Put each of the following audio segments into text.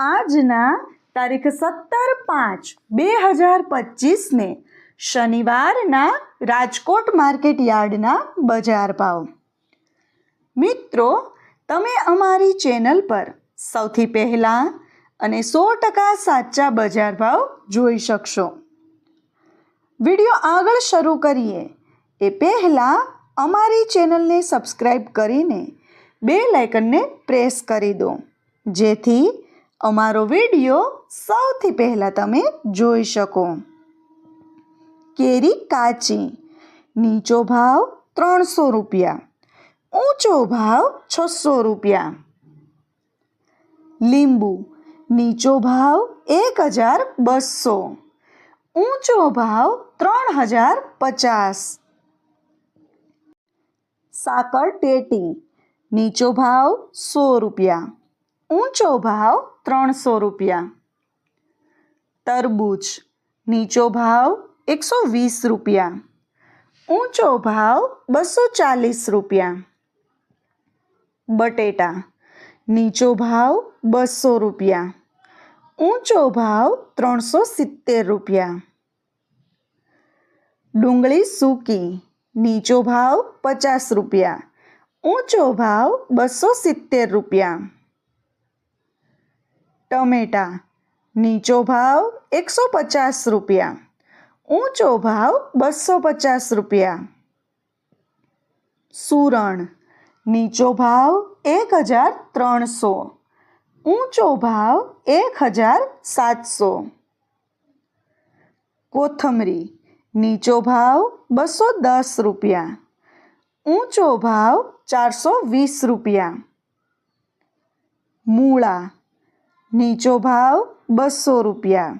આજના તારીખ સત્તર પાંચ બે હજાર પચીસને શનિવારના રાજકોટ માર્કેટ યાર્ડના બજાર ભાવ. મિત્રો, તમે અમારી ચેનલ પર સૌથી પહેલાં અને સો ટકા સાચા બજાર ભાવ જોઈ શકશો. વીડિયો આગળ શરૂ કરીએ. એ પહેલાં અમારી ચેનલને સબસ્ક્રાઈબ કરીને બે લાઇકનને પ્રેસ કરી દો. જેથી અમારો વીડિયો સૌથી પહેલાં તમે જોઈ શકો. કેરી કાચી, નીચો ભાવ ત્રણસો રૂપિયા, ઊંચો ભાવ છસો રૂપિયા. લીંબુ, નીચો ભાવ એક હજાર બસો, ઊંચો ભાવ ત્રણ હજાર પચાસ. સાકર ટેટી, નીચો ભાવ સો રૂપિયા ઊંચો ભાવ ત્રણસો રૂપિયા. તરબૂચ, નીચો ભાવ એકસો વીસ રૂપિયા. ઊંચો ભાવ બસો ચાલીસ રૂપિયા. બટેટા, નીચો ભાવ બસો રૂપિયા. ઊંચો ભાવ ત્રણસો સિત્તેર રૂપિયા. ડુંગળી સૂકી, નીચો ભાવ પચાસ રૂપિયા. ઊંચો ભાવ બસો સિત્તેર રૂપિયા. ટમેટા. નીચો ભાવ એકસો પચાસ રૂપિયા. ઊંચો ભાવ બસો પચાસ રૂપિયા. સુરણ. નીચો ભાવ એક હજાર ત્રણસો. ઊંચો ભાવ એક હજાર સાતસો. કોથમરી. નીચો ભાવ બસો દસ રૂપિયા. ઊંચો ભાવ ચારસો વીસ રૂપિયા. મૂળા. નીચો ભાવ બસો રૂપિયા.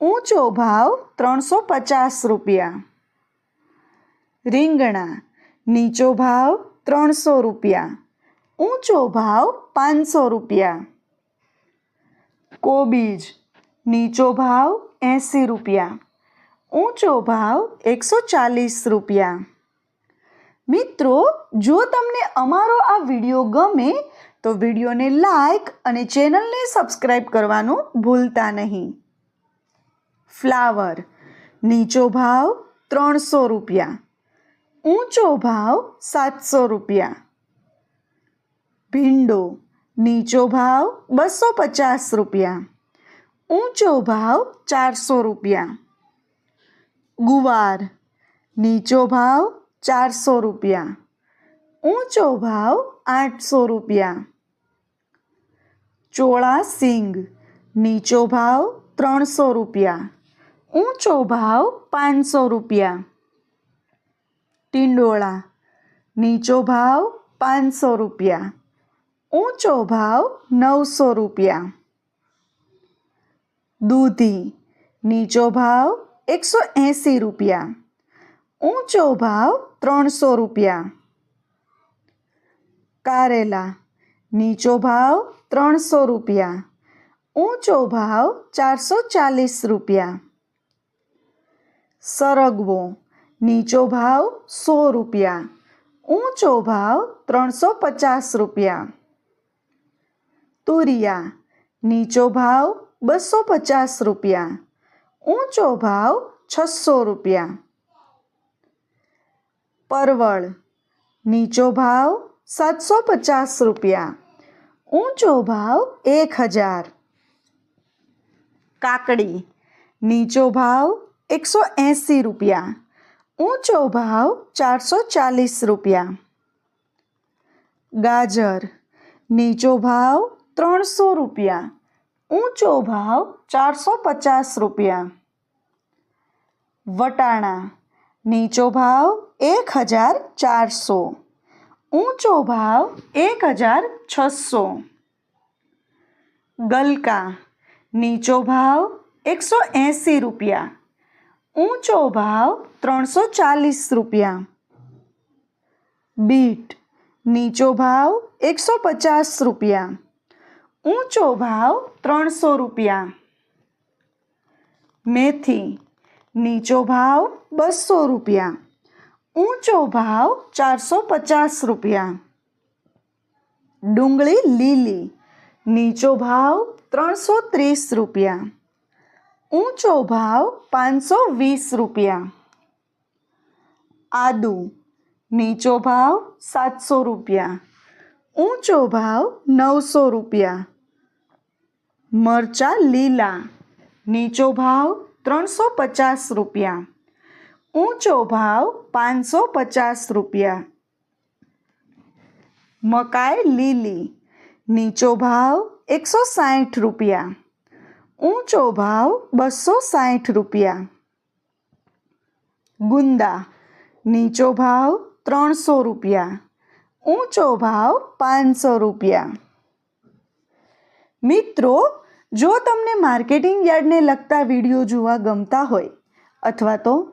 ઊંચો ભાવ ત્રણસો પચાસ રૂપિયા. રીંગણા નીચો ભાવ ત્રણસો રૂપિયા. ઊંચો ભાવ પાંચસો રૂપિયા. કોબીજ નીચો ભાવ એંસી રૂપિયા. ઊંચો ભાવ એકસો ચાલીસ રૂપિયા. મિત્રો, જો તમને અમારો આ વીડિયો ગમે તો વિડીયોને લાઇક અને ચેનલને સબસ્ક્રાઈબ કરવાનું ભૂલતા નહીં. ફ્લાવર, નીચો ભાવ ત્રણસો રૂપિયા, ઊંચો ભાવ સાતસો રૂપિયા. ભીંડો, નીચો ભાવ બસો પચાસ રૂપિયા, ઊંચો ભાવ ચારસો રૂપિયા. ગુવાર, નીચો ભાવ ચારસો રૂપિયા, ઊંચો ભાવ આઠસો રૂપિયા. ચોળા સિંગ, નીચો ભાવ ત્રણસો રૂપિયા, ઊંચો ભાવ પાંચસો રૂપિયા. ટિંડોળા, નીચો ભાવ પાંચસો રૂપિયા, ઊંચો ભાવ નવસો રૂપિયા. દૂધી, નીચો ભાવ એકસો એંસી રૂપિયા, ઊંચો ભાવ ત્રણસો રૂપિયા. કારેલા નીચો ભાવ ત્રણસો રૂપિયા, ઊંચો ભાવ ચારસો ચાલીસ રૂપિયા. સરગવો, નીચો ભાવ સો રૂપિયા, ઊંચો ભાવ ત્રણસો પચાસ રૂપિયા. તુરિયા, નીચો ભાવ બસો પચાસ રૂપિયા, ઊંચો ભાવ છસો રૂપિયા. પરવળ, નીચો ભાવ સાતસો પચાસ રૂપિયા. ઊંચો ભાવ એક હજાર. કાકડી, નીચો ભાવ એકસો એંસી રૂપિયા. ઊંચો ભાવ ચારસો ચાલીસ રૂપિયા. ગાજર, નીચો ભાવ ત્રણસો રૂપિયા. ઊંચો ભાવ ચારસો પચાસ રૂપિયા. વટાણા, નીચો ભાવ એક હજાર ચારસો. ઊંચો ભાવ એક હજાર છસો ગલકા નીચો ભાવ એકસો એંસી રૂપિયા ઊંચો ભાવ ત્રણસો ચાલીસ રૂપિયા બીટ નીચો ભાવ એકસો પચાસ રૂપિયા ઊંચો ભાવ ત્રણસો રૂપિયા મેથી નીચો ભાવ બસો રૂપિયા ઊંચો ભાવ ચારસો પચાસ રૂપિયા. ડુંગળી લીલી, નીચો ભાવ ત્રણસો ત્રીસ રૂપિયા. ઊંચો ભાવ પાંચસો વીસ રૂપિયા. આદુ, નીચો ભાવ સાતસો રૂપિયા. ઊંચો ભાવ નવસો રૂપિયા. મરચા લીલા, નીચો ભાવ ત્રણસો પચાસ રૂપિયા. ઊંચો ભાવ પાંચસો પચાસ રૂપિયા. મકાઈ લીલી, નીચો ભાવ એકસો સાઠ રૂપિયા. ઊંચો ભાવ બસો સાઠ રૂપિયા. ગુંદા, નીચો ભાવ ત્રણસો રૂપિયા. ઊંચો ભાવ પાંચસો રૂપિયા. મિત્રો, જો તમને માર્કેટિંગ યાર્ડને લગતા વીડિયો જોવા ગમતા હોય અથવા તો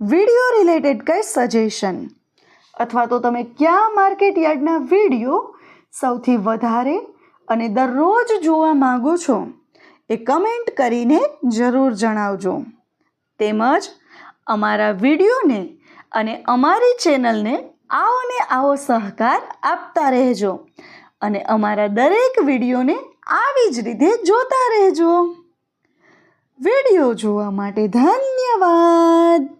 વીડિયો રિલેટેડ કંઈ સજેશન અથવા તો તમે કયા માર્કેટ યાર્ડના વીડિયો સૌથી વધારે અને દરરોજ જોવા માગો છો એ કમેન્ટ કરીને જરૂર જણાવજો. તેમજ અમારા વિડીયોને અને અમારી ચેનલને આવો ને આવો સહકાર આપતા રહેજો અને અમારા દરેક વિડીયોને આવી જ રીતે જોતા રહેજો. વીડિયો જોવા માટે ધન્યવાદ!